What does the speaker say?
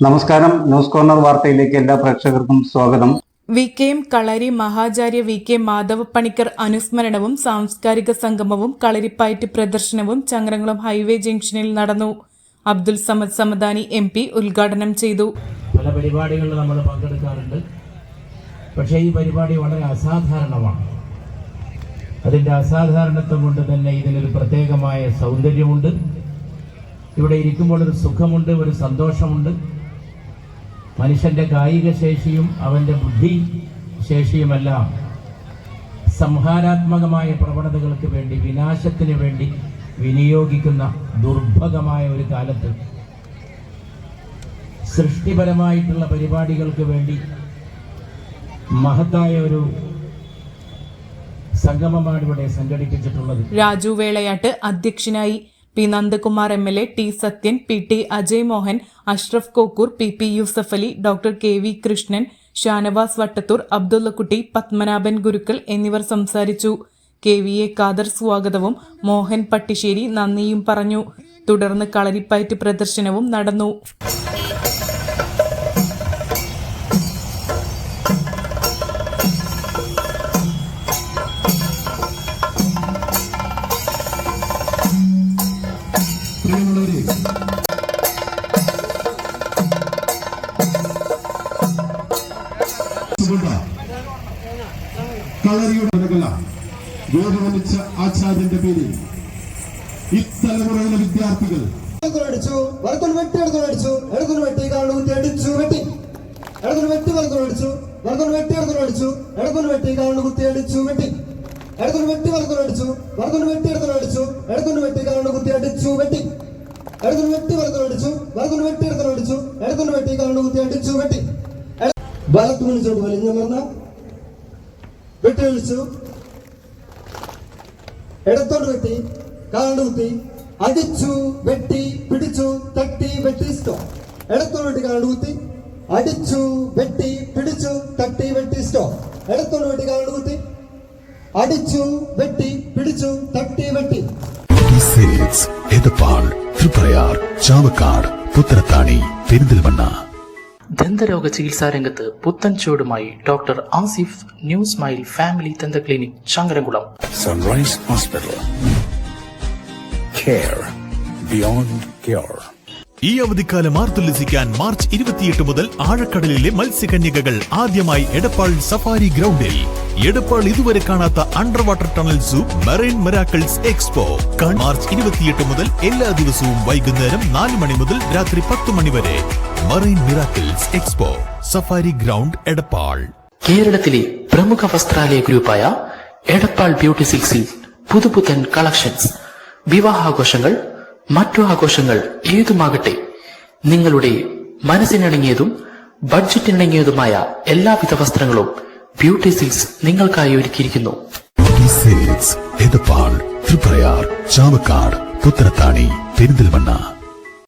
നമസ്കാരം. News corner വാർത്തയിലേക്ക് എല്ലാ പ്രേക്ഷകർക്കും സ്വാഗതം. വി കെ എം കളരി മഹാചാര്യ വി കെ മാധവ പണിക്കർ അനുസ്മരണവും സാംസ്കാരിക സംഗമവും കളരിപ്പയറ്റ് പ്രദർശനവും ചങ്ങരംകുളം ഹൈവേ ജംഗ്ഷനിൽ നടന്നു. അബ്ദുൽ സമദ് സമദാനി എം പി ഉദ്ഘാടനം ചെയ്തു. പല പരിപാടികളിൽ നമ്മൾ പങ്കെടുക്കാറുണ്ട്. പക്ഷേ ഈ പരിപാടി വളരെ അസാധാരണമാണ്. അതിന്റെ അസാധാരണത്വം കൊണ്ട് തന്നെ ഇതിനൊരു പ്രത്യേകമായ സൗന്ദര്യമുണ്ട്. ഇവിടെ ഇരിക്കുമ്പോൾ ഒരു സുഖമുണ്ട് ഒരു സന്തോഷമുണ്ട്. മനുഷ്യന്റെ കായിക ശേഷിയും അവന്റെ ബുദ്ധി ശേഷിയുമെല്ലാം സംഹാരാത്മകമായ പ്രവണതകൾക്ക് വേണ്ടി വിനാശത്തിന് വേണ്ടി വിനിയോഗിക്കുന്ന ദുർഭഗമായ ഒരു കാലത്ത് സൃഷ്ടിപരമായിട്ടുള്ള പരിപാടികൾക്ക് വേണ്ടി മഹത്തായ ഒരു സംഗമമാണ് ഇവിടെ സംഘടിപ്പിച്ചിട്ടുള്ളത്. രാജു വേളയാട്ട് അധ്യക്ഷനായി P Nandakumar M L A T Sathyan P T Ajay Mohan Ashraf Kokkur P P Yusuf Ali doctor K V Krishnan Shanavas Vattathur Abdullakutty Padmanabhan Gurukkal എന്നിവർ സംസാരിച്ചു. കെ വി എ കാദർ സ്വാഗതവും മോഹൻ പട്ടിശ്ശേരി നന്ദിയും പറഞ്ഞു. തുടർന്ന് കളരിപ്പയറ്റ് പ്രദർശനവും നടന്നു. പ്രിയമുള്ളവരെ കളരിയുടെ മനകല ആചാര്യന്റെ പേരിൽ ഇത്തലമുറയിലെ വിദ്യാർത്ഥികൾ അടിച്ചു വലത്തോട് വെട്ടി എടുക്കുന്നു അടിച്ചു. എടുക്കുന്നു വെട്ടി കാണ്ട് കുത്തി അടിച്ചു വെട്ടി. എടുക്കുന്നു വെട്ടി വലത്തോട് അടിച്ചു. വലത്തോട് വെട്ടി എടുക്കുന്നു അടിച്ചു. എടുക്കുന്നു വെട്ടി കാണ്ട് കുത്തി അടിച്ചു വെട്ടി. എടുക്കുന്നു വെട്ടി വലത്തോട് അടിച്ചു. വലത്തോട് വെട്ടി എടുക്കുന്നു അടിച്ചു. എടുക്കുന്നു വെട്ടി കാണ്ട് കുത്തി അടിച്ചു വെട്ടി. എടുക്കുന്നു വെട്ടി വലത്തോട് അടിച്ചു വലത്തോട് വെട്ടി എടുക്കുന്നു അടിച്ചു എടുക്കുന്നു വെട്ടി കണ്ണു കുത്തി അടിച്ചു വെട്ടി. വലത്തു വലിഞ്ഞു മറന്ന വെട്ടി വിളിച്ചു ഇടത്തോട് വെട്ടി കാണ്ട് കുത്തി അടിച്ചു വെട്ടി പിടിച്ചു തട്ടി വെട്ടി സ്റ്റോ ഇടത്തോട് വെട്ടി കാണ്ട് കുത്തി അടിച്ചു വെട്ടി പിടിച്ചു തട്ടി വെട്ടി സ്റ്റോ ഇടത്തോട് വെട്ടി കാണ്ട് കുത്തി അടിച്ചു വെട്ടി തൃപ്രയാർ ചാവക്കാട് പുത്തനത്താണി പെരിന്തൽമണ്ണ. ദന്തരോഗ ചികിത്സാ രംഗത്ത് പുത്തൻ ചുവടുമായി doctor Asif new smile family ദന്ത clinic Changaramkulam sunrise hospital care beyond care ഈ അവധിക്കാലം ആർത്തുല്ലസിക്കാൻ മാർച്ച് ഇരുപത്തിയെട്ട് മുതൽ ആഴക്കടലിലെ മത്സ്യകന്യകകൾ ആദ്യമായി എടപ്പാൾ സഫാരി ഗ്രൗണ്ടിൽ. എടപ്പാൾ ഇതുവരെ കാണാത്ത under water tunnel zoo marine miracles expo March ഇരുപത്തിയെട്ട് മുതൽ എല്ലാ ദിവസവും വൈകുന്നേരം നാല് മണി മുതൽ രാത്രി പത്ത് മണി വരെ. Marine miracles expo safari ground Edappal. കേരളത്തിലെ പ്രമുഖ വസ്ത്രാലയ ഗ്രൂപ്പായ എടപ്പാൾ ബ്യൂട്ടി സിൽക്സിൽ പുതുപുത്തൻ കളക്ഷൻസ്. വിവാഹാഘോഷങ്ങൾ മറ്റു ആഘോഷങ്ങൾ ഏതുമാകട്ടെ നിങ്ങളുടെ മനസ്സിനിണങ്ങിയതും ബഡ്ജറ്റിനിണങ്ങിയതുമായ എല്ലാവിധ വസ്ത്രങ്ങളും ബ്യൂട്ടി സിൽസ് നിങ്ങൾക്കായി ഒരുക്കിയിരിക്കുന്നു. എടപ്പാൾ തൃപ്രയാർ ചാവക്കാട് പുത്തനത്താണി പെരിന്തൽമണ്ണ.